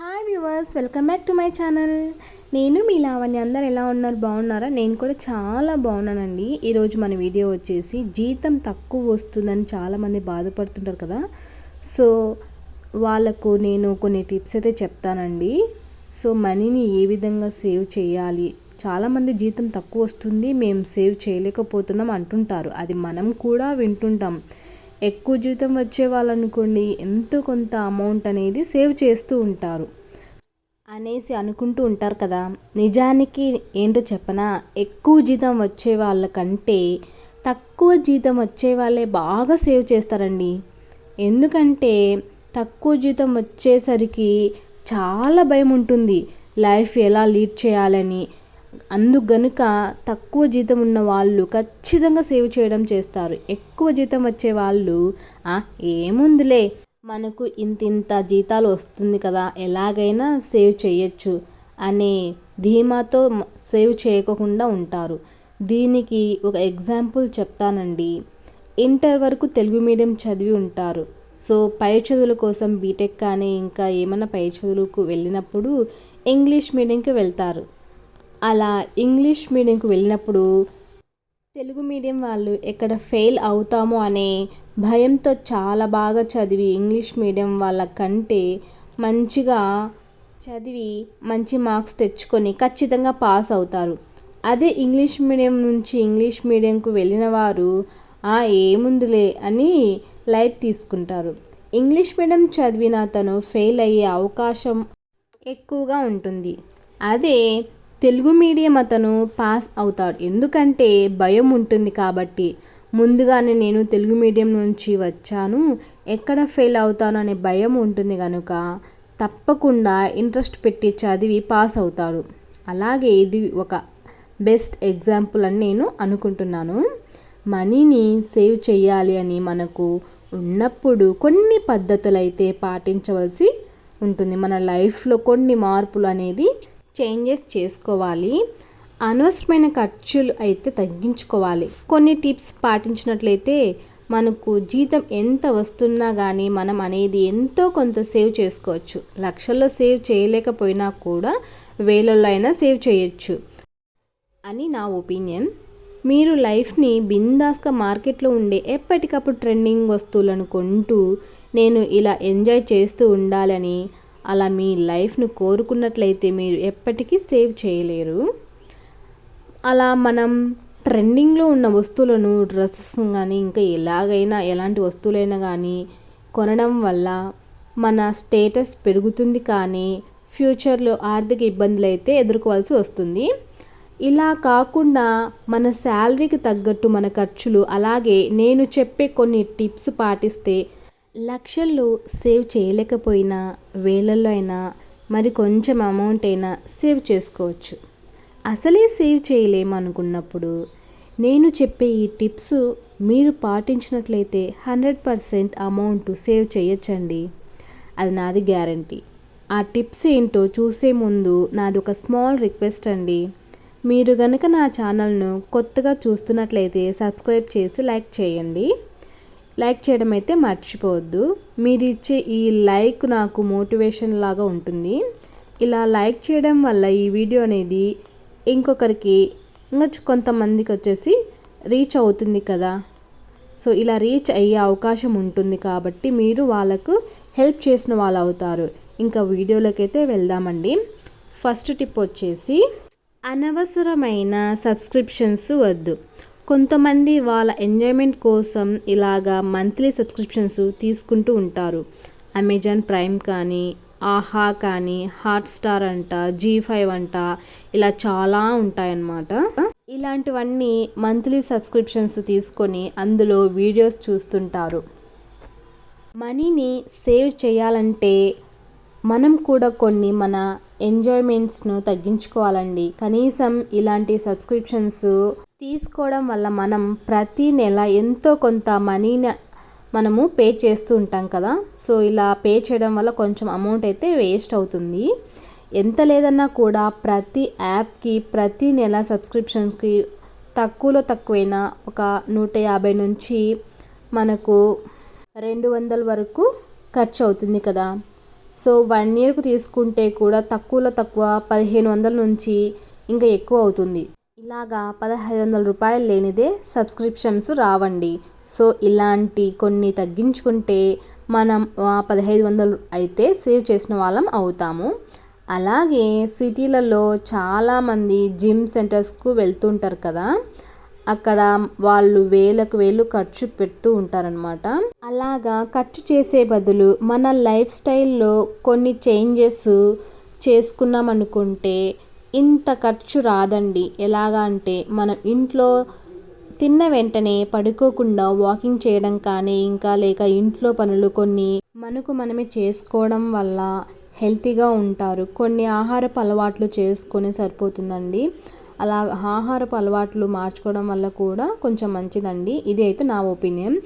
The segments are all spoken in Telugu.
Hi viewers welcome back to my channel నేను మీ లావణ్య అందరు ఎలా ఉన్నారు? బాగున్నారా? నేను కూడా చాలా బాగున్నానండి. ఈరోజు మన వీడియో వచ్చేసి జీతం తక్కువ వస్తుందని చాలామంది బాధపడుతుంటారు కదా. సో వాళ్ళకు నేను కొన్ని టిప్స్ అయితే చెప్తానండి. సో మనీని ఏ విధంగా సేవ్ చేయాలి? చాలామంది జీతం తక్కువ వస్తుంది మేము సేవ్ చేయలేకపోతున్నాం అంటుంటారు. అది మనం కూడా వింటుంటాం. ఎక్కువ జీతం వచ్చే వాళ్ళనుకోండి ఎంతో కొంత అమౌంట్ అనేది సేవ్ చేస్తూ ఉంటారు. అనేసి అనుకుంటూ ఉంటారు కదా. నిజానికి ఏంటో చెప్పనా? ఎక్కువ జీతం వచ్చే వాళ్ళకంటే తక్కువ జీతం వచ్చే వాళ్ళే బాగా సేవ్ చేస్తారండి. ఎందుకంటే తక్కువ జీతం వచ్చేసరికి చాలా భయం ఉంటుంది. లైఫ్ ఎలా లీడ్ చేయాలని అందుకు గనుక తక్కువ జీతం ఉన్న వాళ్ళు ఖచ్చితంగా సేవ్ చేయడం చేస్తారు. ఎక్కువ జీతం వచ్చే వాళ్ళు ఏముందిలే మనకు ఇంత ఇంత జీతాలు వస్తుంది కదా ఎలాగైనా సేవ్ చేయొచ్చు అనే ధీమాతో సేవ్ చేయకుండా ఉంటారు. దీనికి ఒక ఎగ్జాంపుల్ చెప్తానండి. ఇంటర్ వరకు తెలుగు మీడియం చదివి ఉంటారు. సో పై చదువుల కోసం బీటెక్ కానీ ఇంకా ఏమైనా పై చదువులకు వెళ్ళినప్పుడు ఇంగ్లీష్ మీడియంకి వెళ్తారు. అలా ఇంగ్లీష్ మీడియంకి వెళ్ళినప్పుడు తెలుగు మీడియం వాళ్ళు ఎక్కడ ఫెయిల్ అవుతామో అనే భయంతో చాలా బాగా చదివి ఇంగ్లీష్ మీడియం వాళ్ళ కంటే మంచిగా చదివి మంచి మార్క్స్ తెచ్చుకొని ఖచ్చితంగా పాస్ అవుతారు. అదే ఇంగ్లీష్ మీడియం నుంచి ఇంగ్లీష్ మీడియంకు వెళ్ళిన వారు ఏముందిలే అని లైట్ తీసుకుంటారు. ఇంగ్లీష్ మీడియం చదివిన తను ఫెయిల్ అయ్యే అవకాశం ఎక్కువగా ఉంటుంది. అదే తెలుగు మీడియం అతను పాస్ అవుతాడు. ఎందుకంటే భయం ఉంటుంది కాబట్టి. ముందుగానే నేను తెలుగు మీడియం నుంచి వచ్చాను. ఎక్కడ ఫెయిల్ అవుతాను అనే భయం ఉంటుంది కనుక తప్పకుండా ఇంట్రెస్ట్ పెట్టి చదివి పాస్ అవుతాడు. అలాగే ఇది ఒక బెస్ట్ ఎగ్జాంపుల్ అని నేను అనుకుంటున్నాను. మనీని సేవ్ చేయాలి అని మనకు ఉన్నప్పుడు కొన్ని పద్ధతులు అయితే పాటించవలసి ఉంటుంది. మన లైఫ్లో కొన్ని మార్పులు అనేది చేంజెస్ చేసుకోవాలి. అనవసరమైన ఖర్చులు అయితే తగ్గించుకోవాలి. కొన్ని టిప్స్ పాటించినట్లయితే మనకు జీతం ఎంత వస్తున్నా కానీ మనం అనేది ఎంతో కొంత సేవ్ చేసుకోవచ్చు. లక్షల్లో సేవ్ చేయలేకపోయినా కూడా వేలల్లో అయినా సేవ్ చేయొచ్చు. అని నా ఒపీనియన్. మీరు లైఫ్ని బిందాస్గా మార్కెట్లో ఉండే ఎప్పటికప్పుడు ట్రెండింగ్ వస్తువులను కొంటూ నేను ఇలా ఎంజాయ్ చేస్తూ ఉండాలని అలా మీ లైఫ్ను కోరుకున్నట్లయితే మీరు ఎప్పటికీ సేవ్ చేయలేరు. అలా మనం ట్రెండింగ్లో ఉన్న వస్తువులను డ్రెస్సెస్ కానీ ఇంకా ఎలాగైనా ఎలాంటి వస్తువులైనా కానీ కొనడం వల్ల మన స్టేటస్ పెరుగుతుంది కానీ ఫ్యూచర్లో ఆర్థిక ఇబ్బందులు అయితే ఎదుర్కోవాల్సి వస్తుంది. ఇలా కాకుండా మన శాలరీకి తగ్గట్టు మన ఖర్చులు అలాగే నేను చెప్పే కొన్ని టిప్స్ పాటిస్తే లక్షల్లో సేవ్ చేయలేకపోయినా వేలల్లో అయినా మరి కొంచెం అమౌంట్ అయినా సేవ్ చేసుకోవచ్చు. అసలే సేవ్ చేయలేమనుకున్నప్పుడు నేను చెప్పే ఈ టిప్స్ మీరు పాటించినట్లయితే హండ్రెడ్ పర్సెంట్ అమౌంట్ సేవ్ చేయొచ్చండి. అది నాది గ్యారంటీ ఆ టిప్స్ ఏంటో చూసే ముందు నాది ఒక స్మాల్ రిక్వెస్ట్ అండి. మీరు కనుక నా ఛానల్ను కొత్తగా చూస్తున్నట్లయితే సబ్స్క్రైబ్ చేసి లైక్ చేయండి. లైక్ చేయడం అయితే మర్చిపోవద్దు. మీరు ఇచ్చే ఈ లైక్ నాకు మోటివేషన్ లాగా ఉంటుంది. ఇలా లైక్ చేయడం వల్ల ఈ వీడియో అనేది ఇంకొకరికి ఇంకా కొంతమందికి వచ్చేసి రీచ్ అవుతుంది కదా. సో ఇలా రీచ్ అయ్యే అవకాశం ఉంటుంది కాబట్టి మీరు వాళ్ళకు హెల్ప్ చేసిన వాళ్ళు అవుతారు. ఇంకా వీడియోలోకి అయితే వెళ్దామండి. ఫస్ట్ టిప్ వచ్చేసి అనవసరమైన సబ్స్క్రిప్షన్స్ వద్దు. కొంతమంది వాళ్ళ ఎంజాయ్మెంట్ కోసం ఇలాగా మంత్లీ సబ్స్క్రిప్షన్స్ తీసుకుంటూ ఉంటారు. అమెజాన్ ప్రైమ్ కానీ ఆహా కానీ హాట్స్టార్ అంట జీ ఫైవ్ అంట ఇలా చాలా ఉంటాయన్నమాట. ఇలాంటివన్నీ మంత్లీ సబ్స్క్రిప్షన్స్ తీసుకొని అందులో వీడియోస్ చూస్తుంటారు. మనీని సేవ్ చేయాలంటే మనం కూడా కొన్ని మన ఎంజాయ్మెంట్స్ను తగ్గించుకోవాలండి. కనీసం ఇలాంటి సబ్స్క్రిప్షన్స్ తీసుకోవడం వల్ల మనం ప్రతి నెల ఎంతో కొంత మనీని మనము పే చేస్తూ ఉంటాం కదా. సో ఇలా పే చేయడం వల్ల కొంచెం అమౌంట్ అయితే వేస్ట్ అవుతుంది. ఎంత లేదన్నా కూడా ప్రతి యాప్కి ప్రతి నెల సబ్స్క్రిప్షన్స్కి తక్కువలో తక్కువైనా ఒక నూట యాభై నుంచి మనకు రెండు వందల వరకు ఖర్చు అవుతుంది కదా. సో వన్ ఇయర్కు తీసుకుంటే కూడా తక్కువలో తక్కువ పదిహేను వందల నుంచి ఇంకా ఎక్కువ అవుతుంది. ఇలాగా పదహైదు వందల రూపాయలు లేనిదే సబ్స్క్రిప్షన్స్ రావండి. సో ఇలాంటి కొన్ని తగ్గించుకుంటే మనం పదహైదు వందలు అయితే సేవ్ చేసిన వాళ్ళం అవుతాము. అలాగే సిటీలలో చాలామంది జిమ్ సెంటర్స్కు వెళ్తుంటారు కదా అక్కడ వాళ్ళు వేలకు వేలు ఖర్చు పెడుతూ ఉంటారనమాట అలాగా ఖర్చు చేసే బదులు మన లైఫ్ స్టైల్లో కొన్ని చేంజెస్ చేసుకున్నాం అనుకుంటే ఇంత ఖర్చు రాదండి. ఎలాగా అంటే మనం ఇంట్లో తిన్న వెంటనే పడుకోకుండా వాకింగ్ చేయడం కానీ ఇంకా లేక ఇంట్లో పనులు కొన్ని మనకు మనమే చేసుకోవడం వల్ల హెల్తీగా ఉంటారు. కొన్ని ఆహారపు అలవాట్లు చేసుకొని సరిపోతుందండి. అలా ఆహారపు అలవాట్లు మార్చుకోవడం వల్ల కూడా కొంచెం మంచిదండి. ఇది అయితే నా ఒపీనియన్.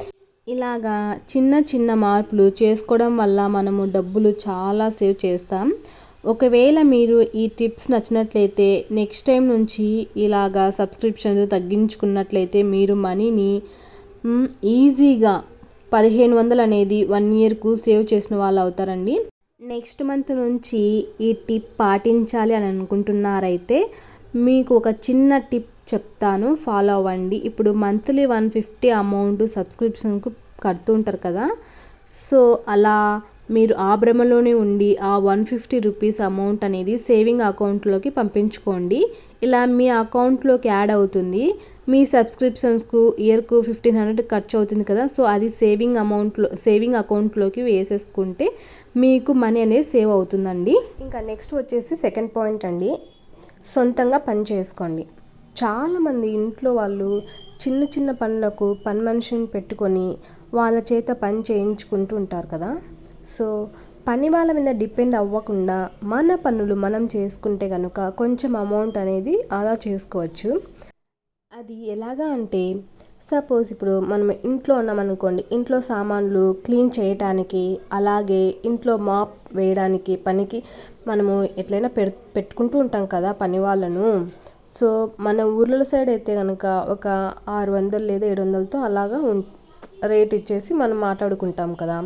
ఇలాగా చిన్న చిన్న మార్పులు చేసుకోవడం వల్ల మనము డబ్బులు చాలా సేవ్ చేస్తాం. ఒకవేళ మీరు ఈ టిప్స్ నచ్చినట్లయితే నెక్స్ట్ టైం నుంచి ఇలాగా సబ్స్క్రిప్షన్స్ తగ్గించుకున్నట్లయితే మీరు మనీని ఈజీగా పదిహేను వందలు అనేది వన్ ఇయర్కు సేవ్ చేసిన వాళ్ళు అవుతారండి. నెక్స్ట్ మంత్ నుంచి ఈ టిప్ పాటించాలి అని అనుకుంటున్నారైతే మీకు ఒక చిన్న టిప్ చెప్తాను ఫాలో అవ్వండి. ఇప్పుడు మంత్లీ వన్ ఫిఫ్టీ అమౌంట్ సబ్స్క్రిప్షన్కు కడుతూ ఉంటారు కదా సో అలా మీరు ఆ భ్రమలోనే ఉండి ఆ వన్ ఫిఫ్టీ రూపీస్ అమౌంట్ అనేది సేవింగ్ అకౌంట్లోకి పంపించుకోండి. ఇలా మీ అకౌంట్లోకి యాడ్ అవుతుంది. మీ సబ్స్క్రిప్షన్స్కు ఇయర్కు ఫిఫ్టీన్ హండ్రెడ్ ఖర్చు అవుతుంది కదా సో అది సేవింగ్ అమౌంట్లో సేవింగ్ అకౌంట్లోకి వేసేసుకుంటే మీకు మనీ అనేది సేవ్ అవుతుందండి. ఇంకా నెక్స్ట్ వచ్చేసి సెకండ్ పాయింట్ అండి సొంతంగా పని చేసుకోండి. చాలామంది ఇంట్లో వాళ్ళు చిన్న చిన్న పనులకు పని మనిషిని పెట్టుకొని వాళ్ళ చేత పని చేయించుకుంటూ ఉంటారు కదా. సో పని వాళ్ళ మీద డిపెండ్ అవ్వకుండా మన పనులు మనం చేసుకుంటే కనుక కొంచెం అమౌంట్ అనేది ఆదా చేసుకోవచ్చు. అది ఎలాగా అంటే సపోజ్ ఇప్పుడు మనం ఇంట్లో ఉన్నామనుకోండి ఇంట్లో సామాన్లు క్లీన్ చేయటానికి అలాగే ఇంట్లో మాప్ వేయడానికి పనికి మనము ఎట్లయినా పె పెట్టుకుంటూ ఉంటాం కదా పని వాళ్ళను. సో మన ఊర్ల సైడ్ అయితే కనుక ఒక ఆరు వందలు లేదా ఏడు వందలతో అలాగా రేట్ ఇచ్చేసి మనం మాట్లాడుకుంటాం కదా.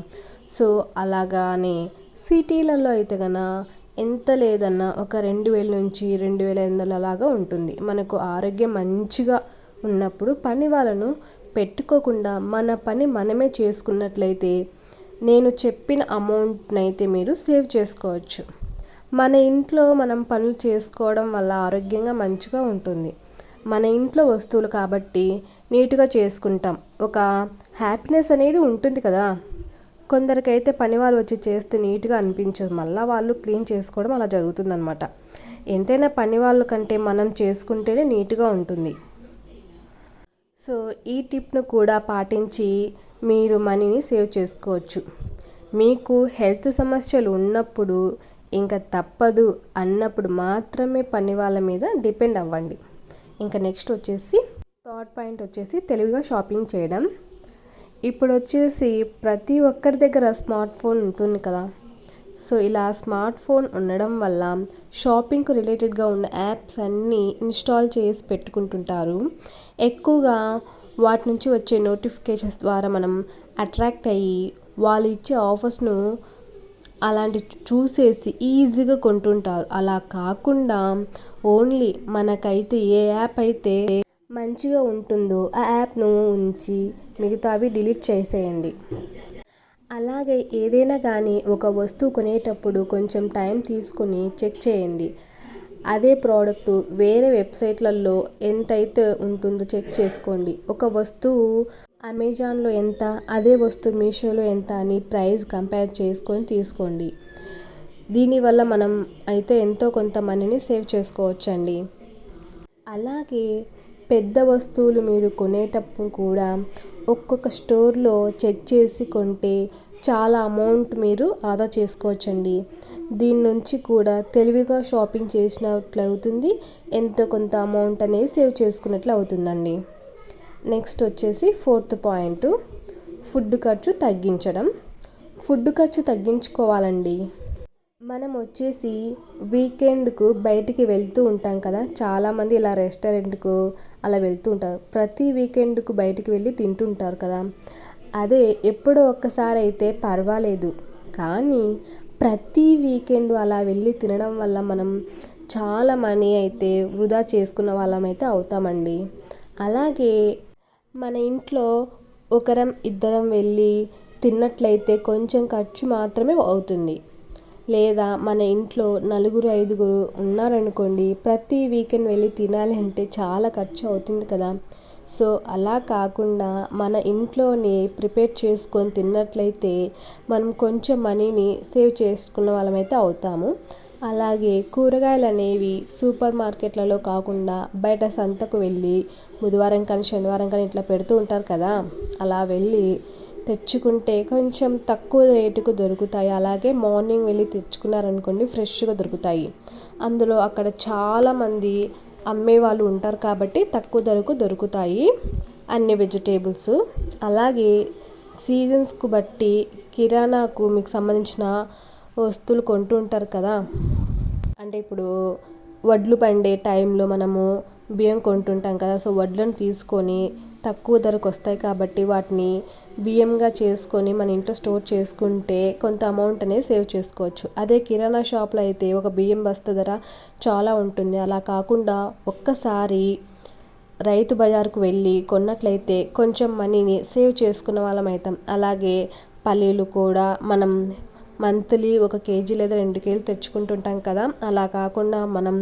సో అలాగానే సిటీలలో అయితే గన ఎంత లేదన్నా ఒక రెండు వేల నుంచి రెండు వేల ఐదు వందలు అలాగా ఉంటుంది. మనకు ఆరోగ్యం మంచిగా ఉన్నప్పుడు పని వాళ్ళను పెట్టుకోకుండా మన పని మనమే చేసుకున్నట్లయితే నేను చెప్పిన అమౌంట్ని అయితే మీరు సేవ్ చేసుకోవచ్చు. మన ఇంట్లో మనం పనులు చేసుకోవడం వల్ల ఆరోగ్యంగా మంచిగా ఉంటుంది. మన ఇంట్లో వస్తువులు కాబట్టి నీట్గా చేసుకుంటాం. ఒక హ్యాపీనెస్ అనేది ఉంటుంది కదా. కొందరికైతే పని వాళ్ళు వచ్చి చేస్తే నీట్గా అనిపించదు. మళ్ళీ వాళ్ళు క్లీన్ చేసుకోవడం అలా జరుగుతుందనమాట ఎంతైనా పని వాళ్ళ కంటే మనం చేసుకుంటేనే నీట్గా ఉంటుంది. సో ఈ టిప్ను కూడా పాటించి మీరు మనీని సేవ్ చేసుకోవచ్చు. మీకు హెల్త్ సమస్యలు ఉన్నప్పుడు ఇంకా తప్పదు అన్నప్పుడు మాత్రమే పని వాళ్ళ మీద డిపెండ్ అవ్వండి. ఇంకా నెక్స్ట్ వచ్చేసి థర్డ్ పాయింట్ వచ్చేసి తెలివిగా షాపింగ్ చేయడం. ఇప్పుడు వచ్చేసి ప్రతి ఒక్కరి దగ్గర స్మార్ట్ ఫోన్ ఉంటుంది కదా. సో ఇలా స్మార్ట్ ఫోన్ ఉండడం వల్ల షాపింగ్కు రిలేటెడ్గా ఉన్న యాప్స్ అన్నీ ఇన్స్టాల్ చేసి పెట్టుకుంటుంటారు. ఎక్కువగా వాటి నుంచి వచ్చే నోటిఫికేషన్స్ ద్వారా మనం అట్రాక్ట్ అయ్యి వాళ్ళు ఇచ్చే ఆఫర్స్ను అలాంటి చూసేసి ఈజీగా కొంటుంటారు. అలా కాకుండా ఓన్లీ మనకైతే ఏ యాప్ అయితే మంచిగా ఉంటుందో ఆ యాప్ను ఉంచి మిగతావి డిలీట్ చేసేయండి. అలాగే ఏదైనా కానీ ఒక వస్తువు కొనేటప్పుడు కొంచెం టైం తీసుకొని చెక్ చేయండి. అదే ప్రోడక్ట్ వేరే వెబ్సైట్లలో ఎంతైతే ఉంటుందో చెక్ చేసుకోండి. ఒక వస్తువు అమెజాన్లో ఎంత అదే వస్తువు మీషోలో ఎంత అని ప్రైస్ కంపేర్ చేసుకొని తీసుకోండి. దీనివల్ల మనం అయితే ఎంతో కొంత మనీని సేవ్ చేసుకోవచ్చండి. అలాగే పెద్ద వస్తువులు మీరు కొనేటప్పుడు కూడా ఒక్కొక్క స్టోర్లో చెక్ చేసి కొంటే చాలా అమౌంట్ మీరు ఆదా చేసుకోవచ్చండి. దీని నుంచి కూడా తెలివిగా షాపింగ్ చేసినట్లు అవుతుంది. ఎంతో కొంత అమౌంట్ అనేది సేవ్ చేసుకున్నట్లు అవుతుందండి. నెక్స్ట్ వచ్చేసి ఫోర్త్ పాయింట్ ఫుడ్ ఖర్చు తగ్గించడం. ఫుడ్ ఖర్చు తగ్గించుకోవాలండి. మనం వచ్చేసి వీకెండ్కు బయటికి వెళ్తూ ఉంటాం కదా. చాలామంది ఇలా రెస్టారెంట్కు అలా వెళ్తూ ఉంటారు. ప్రతి వీకెండ్కు బయటికి వెళ్ళి తింటుంటారు కదా. అదే ఎప్పుడో ఒక్కసారి అయితే పర్వాలేదు. కానీ ప్రతి వీకెండ్ అలా వెళ్ళి తినడం వల్ల మనం చాలా మనీ అయితే వృధా చేసుకున్న వాళ్ళమైతే అవుతామండి. అలాగే మన ఇంట్లో ఒకరం ఇద్దరం వెళ్ళి తిన్నట్లయితే కొంచెం ఖర్చు మాత్రమే అవుతుంది. లేదా మన ఇంట్లో నలుగురు ఐదుగురు ఉన్నారనుకోండి ప్రతి వీకెండ్ వెళ్ళి తినాలి అంటే చాలా ఖర్చు అవుతుంది కదా. సో అలా కాకుండా మన ఇంట్లోనే ప్రిపేర్ చేసుకొని తిన్నట్లయితే మనం కొంచెం మనీని సేవ్ చేసుకున్న వాళ్ళమైతే అవుతాము. అలాగే కూరగాయలు అనేవి సూపర్ మార్కెట్లలో కాకుండా బయట సంతకు వెళ్ళి బుధవారం కానీ శనివారం కానీ ఇట్లా పెడుతూ ఉంటారు కదా. అలా వెళ్ళి తెచ్చుకుంటే కొంచెం తక్కువ రేటుకు దొరుకుతాయి. అలాగే మార్నింగ్ వెళ్ళి తెచ్చుకున్నారనుకోండి ఫ్రెష్గా దొరుకుతాయి. అందులో అక్కడ చాలామంది అమ్మే వాళ్ళు ఉంటారు కాబట్టి తక్కువ ధరకు దొరుకుతాయి అన్ని వెజిటేబుల్స్. అలాగే సీజన్స్కు బట్టి కిరాణాకు మీకు సంబంధించిన వస్తువులు కొంటూ ఉంటారు కదా. అంటే ఇప్పుడు వడ్లు పండే టైంలో మనము బియ్యం కొంటుంటాం కదా. సో వడ్లను తీసుకొని తక్కువ ధరకు వస్తాయి కాబట్టి వాటిని బియ్యంగా చేసుకొని మన ఇంట్లో స్టోర్ చేసుకుంటే కొంత అమౌంట్ అనేది సేవ్ చేసుకోవచ్చు. అదే కిరాణా షాప్లో అయితే ఒక బియ్యం బస్త ధర చాలా ఉంటుంది. అలా కాకుండా ఒక్కసారి రైతు బజార్కు వెళ్ళి కొన్నట్లయితే కొంచెం మనీని సేవ్ చేసుకున్న వాళ్ళం అవుతాం అలాగే పల్లీలు కూడా మనం మంత్లీ ఒక కేజీ లేదా రెండు కేజీలు తెచ్చుకుంటుంటాం కదా. అలా కాకుండా మనం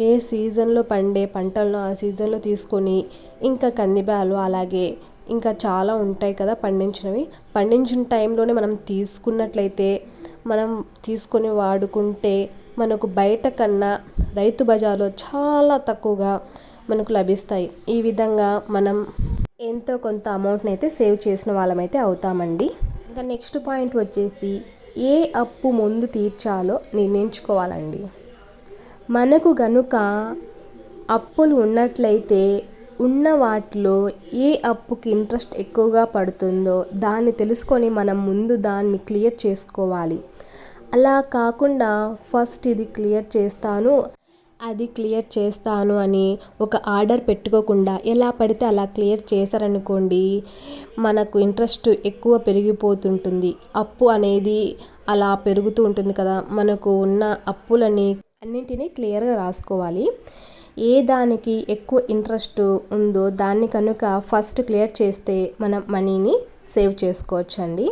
ఏ సీజన్లో పండే పంటలను ఆ సీజన్లో తీసుకొని ఇంకా కందిబ్యాలు అలాగే ఇంకా చాలా ఉంటాయి కదా పండించినవి. పండించిన టైంలోనే మనం తీసుకున్నట్లయితే మనం తీసుకొని వాడుకుంటే మనకు బయట కన్నా రైతు బజార్లో చాలా తక్కువగా మనకు లభిస్తాయి. ఈ విధంగా మనం ఎంతో కొంత అమౌంట్ని అయితే సేవ్ చేసిన వాళ్ళమైతే అవుతామండి. ఇంకా నెక్స్ట్ పాయింట్ వచ్చేసి ఏ అప్పు ముందు తీర్చాలో నిర్ణయించుకోవాలండి. మనకు గనుక అప్పులు ఉన్నట్లయితే ఉన్న వాటిలో ఏ అప్పుకి ఇంట్రెస్ట్ ఎక్కువగా పడుతుందో దాన్ని తెలుసుకొని మనం ముందు దాన్ని క్లియర్ చేసుకోవాలి. అలా కాకుండా ఫస్ట్ ఇది క్లియర్ చేస్తాను అది క్లియర్ చేస్తాను అని ఒక ఆర్డర్ పెట్టుకోకుండా ఎలా పడితే అలా క్లియర్ చేశారనుకోండి మనకు ఇంట్రెస్ట్ ఎక్కువ పెరిగిపోతుంటుంది. అప్పు అనేది అలా పెరుగుతూ ఉంటుంది కదా మనకు ఉన్న అప్పులని అన్నింటినీ క్లియర్గా రాసుకోవాలి. ఏ దానికి ఎక్కువ ఇంట్రెస్ట్ ఉందో దాన్ని కనుక ఫస్ట్ క్లియర్ చేస్తే మనం మనీని సేవ్ చేసుకోవచ్చండి.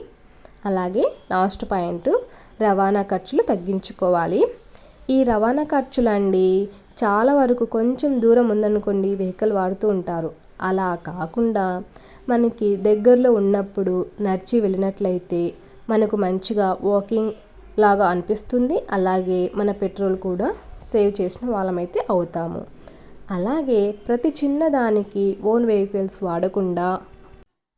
అలాగే లాస్ట్ పాయింట్ రవాణా ఖర్చులు తగ్గించుకోవాలి. ఈ రవాణా ఖర్చులు అండి చాలా వరకు కొంచెం దూరం ఉందనుకోండి వెహికల్ వాడుతూ ఉంటారు. అలా కాకుండా మనకి దగ్గరలో ఉన్నప్పుడు నడిచి వెళ్ళినట్లయితే మనకు మంచిగా వాకింగ్ లాగా అనిపిస్తుంది. అలాగే మన పెట్రోల్ కూడా సేవ్ చేసిన వాళ్ళమైతే అవుతాము. అలాగే ప్రతి చిన్నదానికి ఓన్ వెహికల్స్ వాడకుండా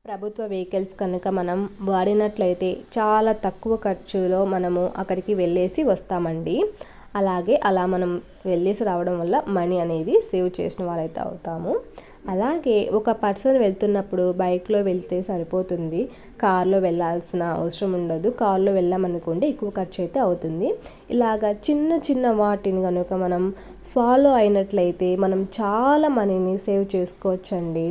ప్రభుత్వ వెహికల్స్ కనుక మనం వాడినట్లయితే చాలా తక్కువ ఖర్చులో మనము అక్కడికి వెళ్ళేసి వస్తామండి. అలాగే అలా మనం వెళ్ళేసి రావడం వల్ల మనీ అనేది సేవ్ చేసిన వాళ్ళైతే అవుతాము. అలాగే ఒక పర్సన్ వెళ్తున్నప్పుడు బైక్లో వెళ్తే సరిపోతుంది. కార్లో వెళ్ళాల్సిన అవసరం ఉండదు. కార్లో వెళ్ళామనుకోండి ఎక్కువ ఖర్చు అయితే అవుతుంది. ఇలాగ చిన్న చిన్న వాటిని కనుక మనం ఫాలో అయినట్లయితే మనం చాలా మనీని సేవ్ చేసుకోవచ్చండి.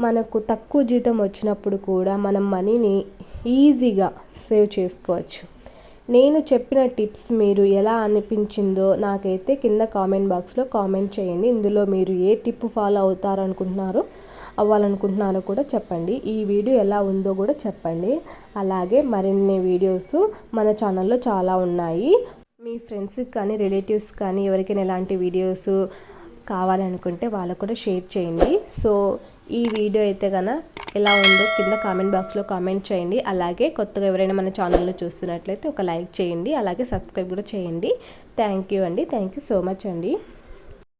మనకు తక్కువ జీతం వచ్చినప్పుడు కూడా మనం మనీని ఈజీగా సేవ్ చేసుకోవచ్చు. నేను చెప్పిన టిప్స్ మీరు ఎలా అనిపించిందో నాకైతే కింద కామెంట్ బాక్స్లో కామెంట్ చేయండి. ఇందులో మీరు ఏ టిప్ ఫాలో అవుతారనుకుంటున్నారో అవ్వాలనుకుంటున్నారో కూడా చెప్పండి. ఈ వీడియో ఎలా ఉందో కూడా చెప్పండి. అలాగే మరిన్ని వీడియోస్ మన ఛానల్లో చాలా ఉన్నాయి. మీ ఫ్రెండ్స్కి కానీ రిలేటివ్స్ కానీ ఎవరికైనా ఎలాంటి వీడియోస్ కావాలనుకుంటే వాళ్ళకు కూడా షేర్ చేయండి. సో ఈ వీడియో అయితే కనుక ఎలా ఉందో కింద కామెంట్ బాక్స్లో కామెంట్ చేయండి. అలాగే కొత్తగా ఎవరైనా మన ఛానల్లో చూస్తున్నట్లయితే ఒక లైక్ చేయండి. అలాగే సబ్స్క్రైబ్ కూడా చేయండి. థ్యాంక్ యూ అండి. థ్యాంక్ యూ సో మచ్ అండి.